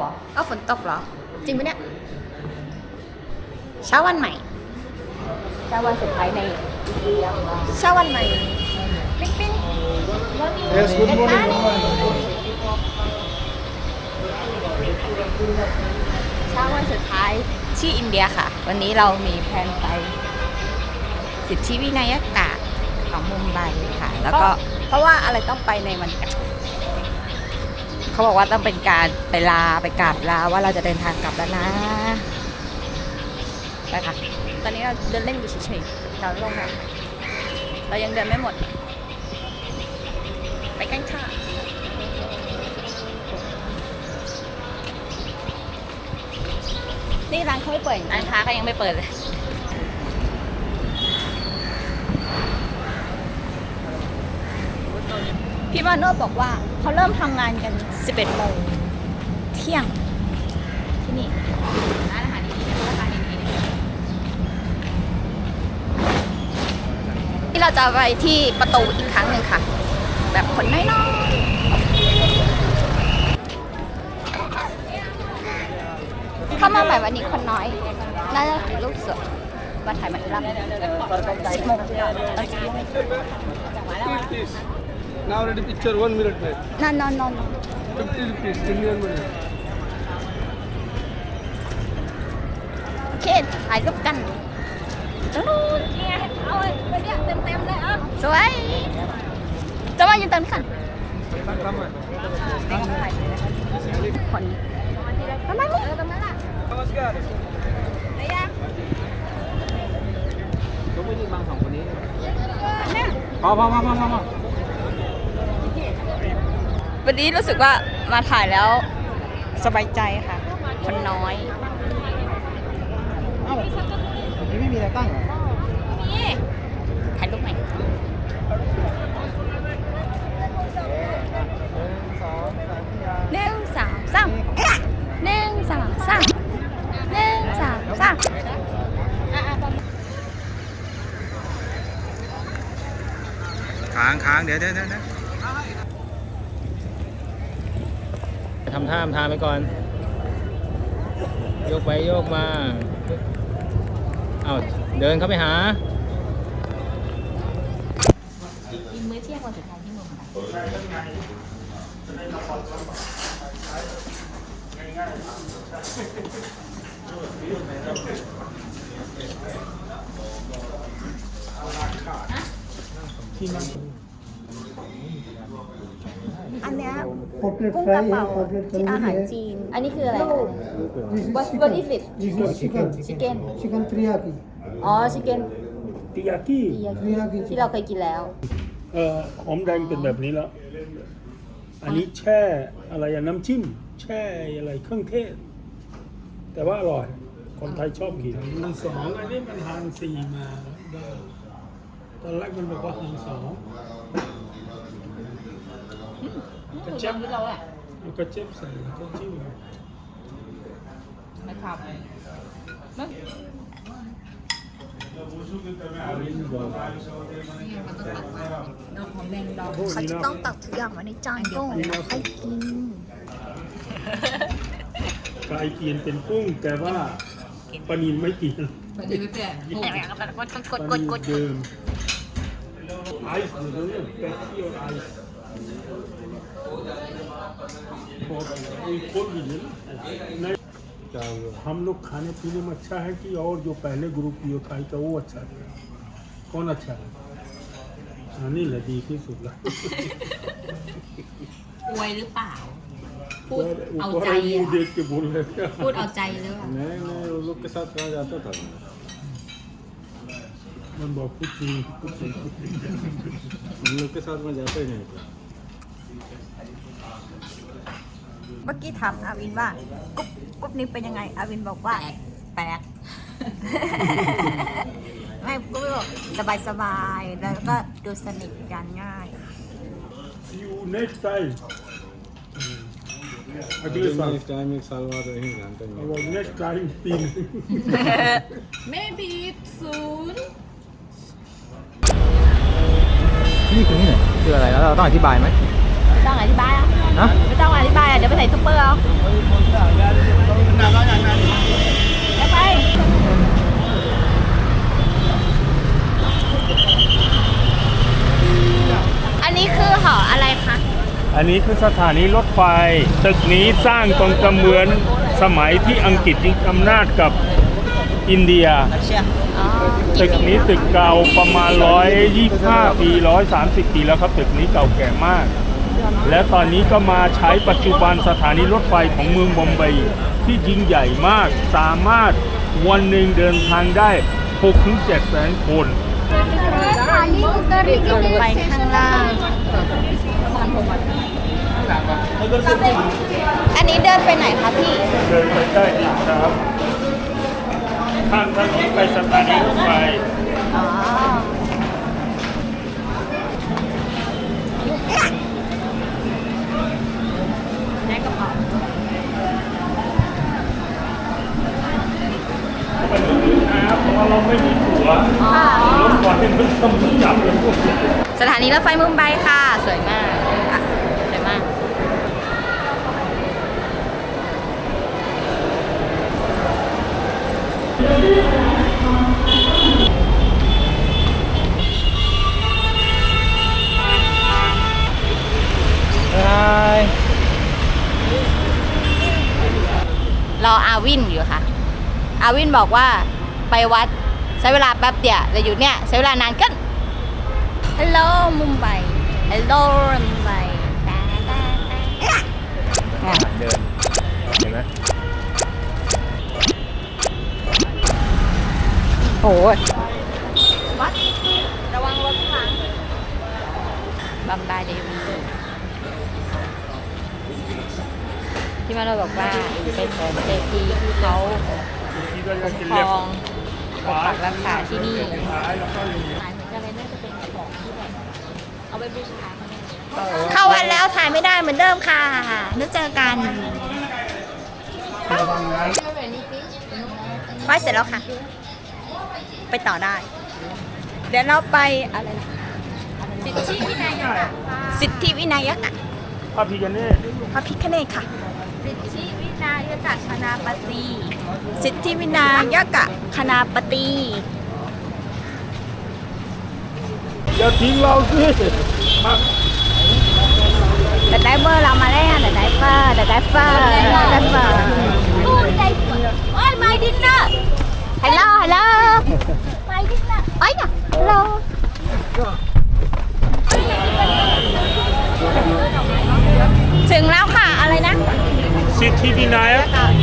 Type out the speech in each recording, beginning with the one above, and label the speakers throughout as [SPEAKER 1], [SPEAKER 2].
[SPEAKER 1] เหรอก็ฝนตกเหรอ จริงปะเนี่ย เช้าวันใหม่ เช้าวันสุดท้ายในเช้าวันใหม่ ปิ๊งปิ๊ง
[SPEAKER 2] Yes, good morning. Good morning.
[SPEAKER 1] เช้าวันสุดท้ายที่อินเดียค่ะ วันนี้เรามีแพลนไป สิทธิวินัยกะของมุมไบค่ะ แล้วก็ เพราะว่าอะไรต้องไปในวันกะ เขาบอกว่าต้องเป็นการไปลาไปกราบลาว่าเราจะเดินทางกลับแล้วนะไปค่ะ ตอนนี้เราเดินเล่นอยู่เฉยๆแถวโรงแรมเรายังเดินไม่หมด ไปกันค่ะนี่ร้านเขาไม่เปิดร้านค้าก็ยังไม่เปิดเลย พี่มาโนบอกว่าเขาเริ่มทำงานกัน 11โมงเที่ยง ที่นี่ ร้านอาหารดีๆราคาดีๆที่เราจะไปที่ประตูอีกครั้งหนึ่งค่ะ แบบคนน้อยๆเข้ามาใหม่วันนี้คนน้อย น่าจะถ่ายรูปสวยมาถ่ายมาอีกรอบสิบโมงตอนสิบโมง
[SPEAKER 2] Now ready picture one minute man.
[SPEAKER 1] นอนนอนนอน
[SPEAKER 2] Fifty rupees, Indian money.
[SPEAKER 1] โอเคถ่ายรูปกันนู้นเนี่ยเอาไปเนี่ยเต็มเต็มๆเลยอะสวยจะมายืนเต็มกันคนทำไมไม่ตรงนั้นล่ะ
[SPEAKER 2] Namaskar.
[SPEAKER 1] ระยะ
[SPEAKER 2] Kamu ini bang song ini.
[SPEAKER 1] เนี่ย
[SPEAKER 2] พอพอพอพอพอ
[SPEAKER 1] วันนี้รู้สึกว่ามาถ่ายแล้วสบายใจค่ะ คนน้อย
[SPEAKER 2] เอ้านี่ไม่มีอะไรตั้งเหรอ
[SPEAKER 1] นี่ถ่ายรูปไหม
[SPEAKER 2] หนึ่งสองสามสี่ห้า
[SPEAKER 1] หนึ่งสองสามหนึ่งสองสามหนึ่งสองสามอะอะประมาณ
[SPEAKER 3] ค้างค้างเดี๋ยวเดี๋ยวเดี๋ยวเดี๋ยว ทำท่าทำทางไปก่อน โยกไปโยกมาเอาเดินเข้าไปหา
[SPEAKER 1] กินมื้อเที่ยงวันสุดท้ายที่เมืองไทยอัน กุ้งกระเป๋า yeah, อาหารจีน อันนี้คืออะไรคะ
[SPEAKER 4] This is
[SPEAKER 1] What-
[SPEAKER 4] chicken.
[SPEAKER 1] what is it?
[SPEAKER 4] This is chicken.
[SPEAKER 1] Chicken.
[SPEAKER 4] Chicken teriyaki.
[SPEAKER 1] อ๋อชิคเก้น
[SPEAKER 5] Teriyaki เรีย
[SPEAKER 4] กิ
[SPEAKER 1] ที่เราเคยกินแล้ว
[SPEAKER 5] เอ่อหอมแดงเป็นแบบนี้แล้ว อันนี้แช่อะไรอะน้ำจิ้ม แช่อะไรเครื่องเทศ แต่ว่าอร่อย คนไทยชอบกินมันสองอันนี้มันหารสี่มาตอนแรกมันบอกว่าหารสอง กระเจี๊ยบ
[SPEAKER 1] เราแห
[SPEAKER 5] ละกระเจี๊ยบใส่ต้นจิ้ม
[SPEAKER 1] ไม่รัน
[SPEAKER 5] ดอกหอมแม
[SPEAKER 1] เขาจะต้องตักทุกอย่างมาในจานกุ้งแล้วให้กิน
[SPEAKER 5] กายกินเป็นกุ้งแต่ว่าปนินไม่กินปนินไม่เปลี่ยนกดกดกดกด Ice, the little patio ice. ना नहीं क्या हुआ? हम लोग खाने पीने में अच्छा है कि और जो पहले ग्रुप ये खाई था वो अच्छा था कौन अच्छा है अनिल है देखी सुधरा
[SPEAKER 1] อวยหรือเปล่า พูด
[SPEAKER 5] ऊपर
[SPEAKER 1] เอา
[SPEAKER 5] ऊपर
[SPEAKER 1] ใจ
[SPEAKER 5] मुंह
[SPEAKER 1] อะ
[SPEAKER 5] देख के बोल रहे थे
[SPEAKER 1] พูดเอาใจหรือเปล่า
[SPEAKER 3] नहीं नहीं वो लोग के साथ कहाँ जाता था मैं
[SPEAKER 5] मन बहुत कुछ नहीं कुछ नहीं
[SPEAKER 3] उन लोग के साथ मैं जाता ही नहीं था
[SPEAKER 1] เมื่อกี้ถามอาวินว่ากรุ๊ปกรุ๊ปนี้เป็นยังไง อาวินบอกว่า แปลก ไม่ก็ไม่บอกสบายสบายๆแล้วก็ดูสนิทกันง่าย
[SPEAKER 5] you next time अगले साल
[SPEAKER 3] नेक्स्ट टाइम एक साल बाद यहीं जानते हैं
[SPEAKER 5] अब नेक्स्ट टाइम तीन
[SPEAKER 1] maybe soon
[SPEAKER 3] นี่คือที่ไหนคืออะไรแล้วเราต้องอธิบายไหม
[SPEAKER 1] ไม่ต้องอธิบายอ่ะ
[SPEAKER 3] ฮะ
[SPEAKER 1] ไม่ต้องอธิบายอะเดี๋ยวไปส่ซุปเปอร์เอาไปไปอันนี้คือหออะไรคะ
[SPEAKER 5] อันนี้คือสถานีรถไฟ ตึกนี้สร้างตรงกำเหมือนสมัยที่อังกฤษยึดอำนาจกับอินเดีย
[SPEAKER 1] อ๋อ
[SPEAKER 5] ตึกนี้ตึกเก่าประมาณ 125 ปี 130 ปีแล้วครับ ตึกนี้เก่าแก่มาก และตอนนี้ก็มาใช้ปัจจุบันสถานีรถไฟของเมืองบอมเบย์ที่ยิ่งใหญ่มากสามารถวันหนึ่งเดินทางได้6-7แสนคน
[SPEAKER 1] ลงไปข้างล่าง อันนี้เดินไปไหนคะพี่
[SPEAKER 5] เดินไปได้อีกครับข้ามถนนไปสถานีรถไฟ
[SPEAKER 1] อ๋อ ได้กระเป๋า
[SPEAKER 5] นะครับเพราะเราไม่มีตั๋ว
[SPEAKER 1] ค่ะ
[SPEAKER 5] รถไฟมันต้องจับเลยพวกนี้
[SPEAKER 1] สถานีรถไฟมุมไบค่ะ สวยมากอะสวยมาก รออาวินอยู่ค่ะ อาวินบอกว่าไปวัดใช้เวลาแป๊บเดียวแต่อยู่เนี่ยใช้เวลานานเกันฮัลโหลมุมไบฮัลโหลมุมไบ
[SPEAKER 3] เดินเห็นไหม
[SPEAKER 1] โอ้ยวัดระวังรถข้างหลังบัมบาเดวีที่มาเราบอกว่าเป็นแสนเศรษฐีที่เขา
[SPEAKER 5] ที่เรา
[SPEAKER 1] ป
[SPEAKER 5] จะ
[SPEAKER 1] ก
[SPEAKER 5] กิน
[SPEAKER 1] คร
[SPEAKER 5] เรียบ
[SPEAKER 1] องปกปักรักษาที่นี่
[SPEAKER 5] ขายแล้วก็อย่างนี้
[SPEAKER 1] ขายเหมือนกันเลยน่าจะเป็นของที่แบบเอาไปบูชาเข้าวันแล้วถ่ายไม่ได้เหมือนเดิมค่ะนึกเจอกันไหว้เสร็จแล้วค่ะ ไปต่อได้ เดี๋ยวเราไปอะไรนะสิทธิวินัยกะสิทธิวินัยกะ
[SPEAKER 5] พระพิฆเนศ
[SPEAKER 1] พระพิคเนตค่ะ สิทธิวิ นัยกะคณาปฏิสิทธิวินัยกะคณาปฏิ
[SPEAKER 5] อย่าทิ้งเราสิมา
[SPEAKER 1] เดอะไดเวอร์เรามาแล้วเดอะไดเวอร์เดอะไดเวอร์เดอะไดเวอร์โอ้ยไดเวอร์โอ้ยไม่ดินเนอร์ฮัลโหลฮัลโหลไม่ดินเนอร์โอ้ยน่ะฮัลโหลถึงแล้วค่ะอะไรนะ
[SPEAKER 5] สิท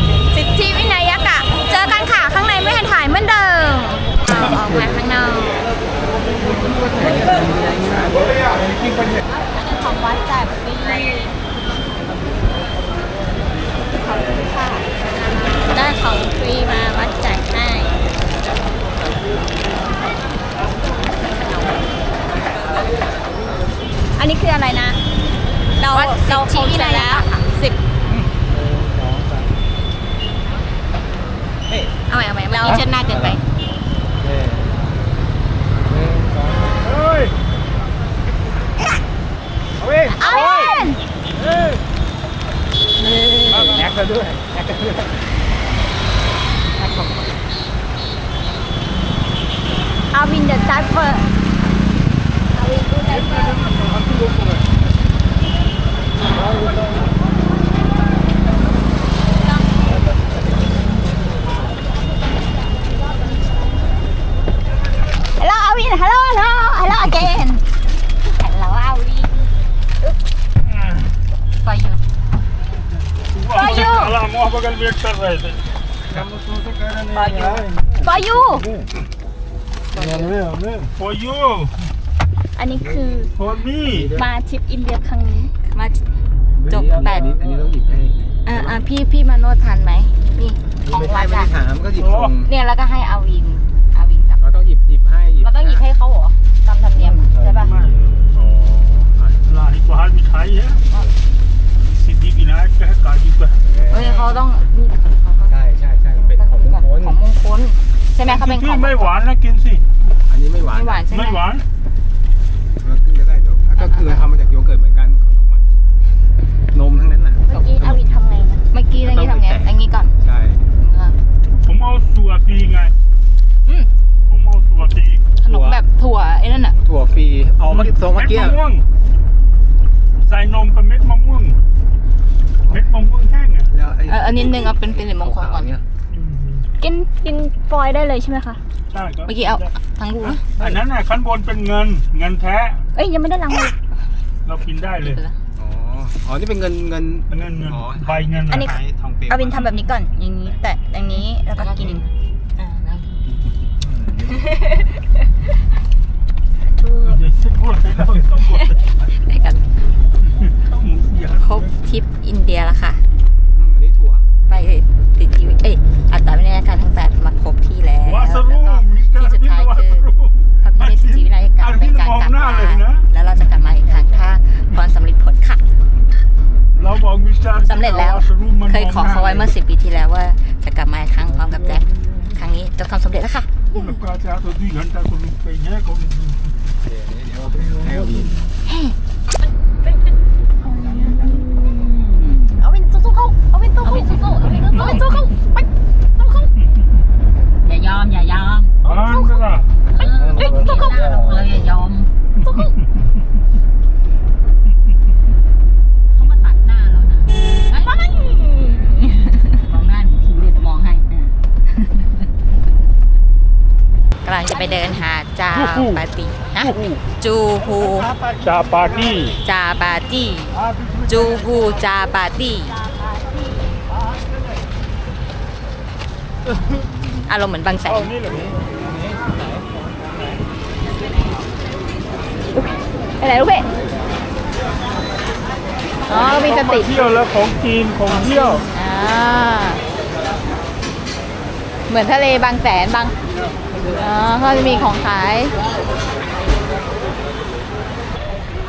[SPEAKER 1] เอาใหม่เอาใfor you อันนี้คือ
[SPEAKER 5] for me
[SPEAKER 1] มาทริปอินเดียครั้งนี้ มาจบแปด
[SPEAKER 2] อันนี้ต้องหยิบให้
[SPEAKER 1] อ่าอ่าพี่พี่มาโนดทันไหมนี่ของ
[SPEAKER 2] ไม่ใช่
[SPEAKER 1] วัด
[SPEAKER 2] ไม่
[SPEAKER 1] อะ
[SPEAKER 2] ได้ถามก็หยิบส่ง
[SPEAKER 1] เนี่ยแล้วก็ให้อาวินอาวินกับ
[SPEAKER 2] เราต้องหยิบหยิบให้
[SPEAKER 1] เราต้องหยิบให้เขาเหรอตามธรรมเนียมอะใช่ป่ะ
[SPEAKER 5] अल्लाह ही बाहर मिठाई है सिद्धि विनायक का है काजू का है
[SPEAKER 1] เฮ้ยเขาต้องนี่เขาก็
[SPEAKER 2] ใช่ใช่ใช่เป็นของมงคล
[SPEAKER 1] ของมงคลใช่ไหมเขาเป็นข
[SPEAKER 5] ที่
[SPEAKER 1] อง
[SPEAKER 5] ไม่หวานนะกินสิ
[SPEAKER 2] อันนี้ไม่ หวาน
[SPEAKER 1] ใช่ไหม
[SPEAKER 5] ไม่หวาน
[SPEAKER 2] เราขึ้นก็ได้เดี๋ยวก็คือทำมาจากโยเกิร์ตเหมือนกันขนมนมทั้งนั้นน่ะ
[SPEAKER 1] เมื่อกี้เอาอีกทำไงนะ
[SPEAKER 2] เมื่อกี้อังนี้
[SPEAKER 3] ทำ
[SPEAKER 2] ไงอังนี้ก่อน
[SPEAKER 3] ใช่
[SPEAKER 5] ผมเอาสัวฟ
[SPEAKER 3] รีไงอืมผมเอาสัวฟรีขนม
[SPEAKER 2] แบบถั่วไอ้นั่นอะ
[SPEAKER 3] ถั่วฟรี
[SPEAKER 5] เอามาส
[SPEAKER 3] อ
[SPEAKER 5] งเมื่อ
[SPEAKER 3] กี้
[SPEAKER 5] มะม่วงใส่นมกับเม็ดมะม่วงเม็ดมะม่วงแห้งอะ
[SPEAKER 3] อั
[SPEAKER 2] นนี้หนึ่งเอาเป็นเป็นมงคลก่อน
[SPEAKER 1] กินกินฟอยได้เลยใช่ไหมคะ
[SPEAKER 5] ช่ครับ
[SPEAKER 2] เมื่อกี้เอาทั้งลูกนะ
[SPEAKER 5] อันนั้นน่ะขั้นบนเป็นเงินเงินแท้
[SPEAKER 1] เอ้ยยังไม่ได้ล้างมือ
[SPEAKER 5] เรากินได้เลย
[SPEAKER 3] อ๋ออ๋อนี่เป็นเงินเงิน
[SPEAKER 5] เงินเงิน
[SPEAKER 3] อ๋อ
[SPEAKER 5] ใบเงิน
[SPEAKER 1] อันนี้ะ
[SPEAKER 3] ทองเปลว
[SPEAKER 1] อาวินทำแบบนี้ก่อนอย่างนี้ แต่อย่างนี้แล้วก็กิน
[SPEAKER 2] อ่าแล้ว
[SPEAKER 1] ทู
[SPEAKER 5] เดี๋ยวจะพูดให้เราต้องหมด
[SPEAKER 2] ได้กัน
[SPEAKER 5] ต้องหมูเสีย
[SPEAKER 2] ครบทริปอิน
[SPEAKER 5] สำ
[SPEAKER 2] เร็จแล้ว เคยขอเขาไว้เมื่อสิบปีที่แล้วว่าจะกลับมาครั้งพร้อมกับแจ็คครั้งนี้จะทำสำเร็จแล้วค่ะ
[SPEAKER 3] เอา
[SPEAKER 1] เป็นสู้ๆเขาเอาเป็นสู้ๆเอาเป็นสู้ๆเอาเป็นสู้ๆเขาไปสู้เขา
[SPEAKER 2] อย่ายอมอย่ายอมสู้เขาไป
[SPEAKER 1] สู้เขา
[SPEAKER 2] ตีฮะจูฮู
[SPEAKER 5] Chapati.
[SPEAKER 2] จาปาตีจูฮูจาปาตีอารมณ์เหมือนบางแสน
[SPEAKER 5] Oh, นี่เหรอ
[SPEAKER 1] ไปไหนลูกเพ่
[SPEAKER 2] อ๋อมีสติ
[SPEAKER 5] เที่ยวแล้วของจีนของเที่ยว
[SPEAKER 2] อ่าเหมือนทะเลบางแสนบางอ๋อเขาจะมีของขาย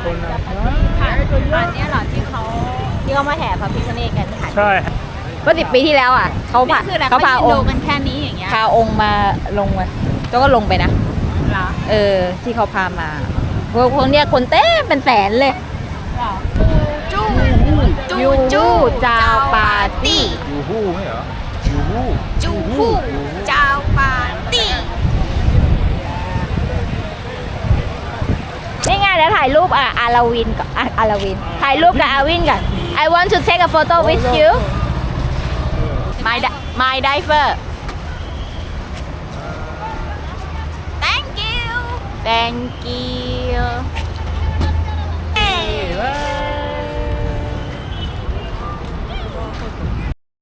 [SPEAKER 5] คนละ
[SPEAKER 1] อันนี้เหรอที่เขาที่เขามาแห่พระพิฆเนศกันถ่าย
[SPEAKER 5] ใช่
[SPEAKER 2] เมื่อสิบปีที่แล้วอะเขาพา
[SPEAKER 1] คืออะไร
[SPEAKER 2] เขาพา
[SPEAKER 1] ยืน
[SPEAKER 2] อง
[SPEAKER 1] ดู
[SPEAKER 2] ค์
[SPEAKER 1] กันแค่นี้อย่างเงี้ย
[SPEAKER 2] พาองค์มาลงมาแล้วก็ลงไปนะ
[SPEAKER 1] เหรอ
[SPEAKER 2] เออ ที่เขาพามาพวกคนเนี้ยคนเต้เป็นแสนเลย
[SPEAKER 1] จูจู
[SPEAKER 2] ยู
[SPEAKER 1] จู
[SPEAKER 2] จาวปาร์ตี้
[SPEAKER 3] ยูฮู้ไม่เหรอยูฮู้
[SPEAKER 1] จูฮูจาวปาร์ตี้
[SPEAKER 2] นี่ไง เดี๋ยวถ่ายรูปอะอาราวินกับอะอาราวิน ถ่ายรูปกับอาวินกัน I want to take a photo with you my my diver
[SPEAKER 1] thank you
[SPEAKER 2] thank you